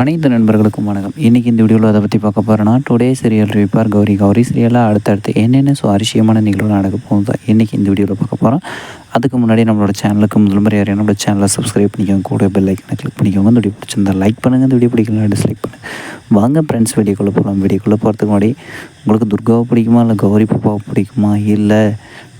அனைத்து நண்பர்களுக்கும் வணக்கம். இன்றைக்கி இந்த வீடியோவில் அதை பற்றி பார்க்க போகிறேன்னா டுடே சீரியல் ரிவிப்பார் கௌரி. கௌரி சீரியலாக அடுத்தடுத்து என்னென்ன சுவாரஸ்யமான நிகழ்வு நடக்க போகுது இன்றைக்கி இந்த வீடியோவில் பார்க்க போகிறோம் அதுக்கு முன்னாடி நம்மளோட சேனலுக்கு முதல் முறை யாரையும் நம்மளோட சேனலை சப்ஸ்கிரைப் பண்ணிக்கோங்க. கூட பெல் ஐக்கனை கிளிக் பண்ணிக்கோங்க. இந்த வீடியோ பிடிச்சிருந்தா லைக் பண்ணுங்கள் இந்த வீடியோ பிடிக்கலாம் டிஸ்லைக் பண்ணுங்கள் வாங்க ஃப்ரெண்ட்ஸ் வீடியோக்குள்ளே போகலாம் வீடியோக்குள்ளே போகிறதுக்கு முன்னாடி உங்களுக்கு துர்காவை பிடிக்குமா இல்லை கௌரி பாப்பாவை பிடிக்குமா இல்லை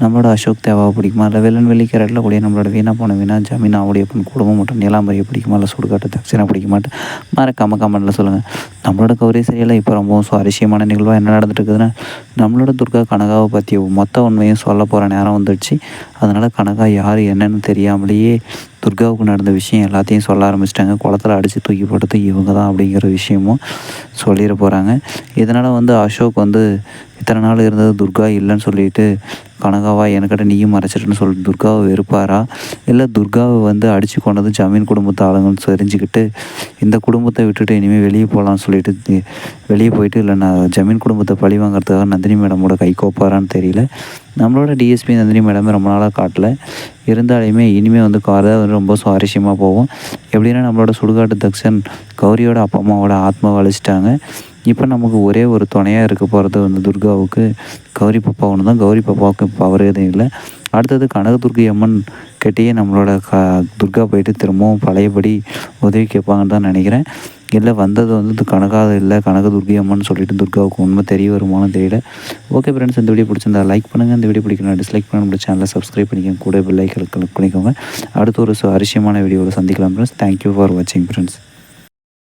நம்மளோட அசோக் தேவாவை பிடிக்குமா இல்லை வெள்ளன் வெள்ளி கேரட்டில் கூடிய நம்மளோட வீணா போன வீணா ஜமீன் அவடைய பொண்ணு குடும்பம் மட்டும் நீலாம்பரியை பிடிக்குமா இல்லை சுடுகாட்டு தக்ஷனா பிடிக்குமாட்டு மறக்காம கமெண்ட்டில் சொல்லுங்கள் நம்மளோட கௌரி சரியில் இப்போ ரொம்பவும் சுவாரஸ்யமான நிகழ்வாக என்ன நடந்துட்டு இருக்குதுன்னா நம்மளோட துர்கா கனகாவை பற்றி மொத்த உண்மையும் சொல்ல போகிற நேரம் வந்துடுச்சு. அதனால் கனகா யார் என்னன்னு தெரியாமலேயே துர்காவுக்கு நடந்த விஷயம் எல்லாத்தையும் சொல்ல ஆரம்பிச்சிட்டாங்க. குளத்தில் அடித்து தூக்கி போட்டது இவங்க தான் அப்படிங்கிற விஷயமும் சொல்லிட போகிறாங்க இதனால் வந்து அசோக் வந்து இத்தனை நாள் இருந்தது துர்கா இல்லைன்னு சொல்லிட்டு கனகாவா எனக்கிட்ட நீயும் மறைச்சிட்டுன்னு சொல்லிட்டு துர்காவை வெறுப்பாரா? இல்லை துர்காவை வந்து அடித்து கொண்டது ஜமீன் குடும்பத்தை ஆளுங்கன்னு தெரிஞ்சுக்கிட்டு இந்த குடும்பத்தை விட்டுட்டு இனிமேல் வெளியே போகலான்னு சொல்லிட்டு வெளியே போயிட்டு இல்லை நான் ஜமீன் குடும்பத்தை பழி வாங்குறதுக்காக நந்தினி மேடமோட கை கோப்பாரான்னு தெரியல. நம்மளோட டிஎஸ்பி நந்தினி மேடமே ரொம்ப நாளாக காட்டல. இருந்தாலுமே இனிமேல் வந்து கதை வந்து ரொம்ப சுவாரஸ்யமாக போகும் எப்படின்னா நம்மளோட சுடுகாட்டு தக்ஷன் கௌரியோட அப்பா அம்மாவோட ஆத்மாவை அழிச்சிட்டாங்க. இப்போ நமக்கு ஒரே ஒரு துணையாக இருக்க போகிறது வந்து துர்காவுக்கு கௌரி பாப்பா ஒன்று தான். கௌரி பாப்பாவுக்கு இப்போ அவர் எதுவும் இல்லை. அடுத்தது கனகதுர்கி அம்மன் கிட்டேயே நம்மளோட க துர்கா போயிட்டு திரும்பவும் பழையபடி உதவி கேட்பாங்கன்னு தான் நினைக்கிறேன். இல்லை வந்தது வந்து கனகாத இல்லை கனகதுர்கி அம்மன் சொல்லிட்டு துர்காவுக்கு உண்மை தெரிய வருமானு தெரியல. ஓகே ஃப்ரெண்ட்ஸ் இந்த வீடியோ பிடிச்சிருந்தா லைக் பண்ணுங்கள் இந்த வீடியோ பிடிக்கணும் டிஸ்லைக் பண்ண நம்ம சேனலை சப்ஸ்கிரைப் பண்ணிக்கோங்க. கூட பெல் ஐக்கன் கிளிக் பண்ணிக்கோங்க. அடுத்த ஒரு சுவாரஸ்யமான வீடியோவில் சந்திக்கலாம் ஃப்ரெண்ட்ஸ் தேங்க்யூ ஃபார் வாட்சிங் ஃப்ரெண்ட்ஸ்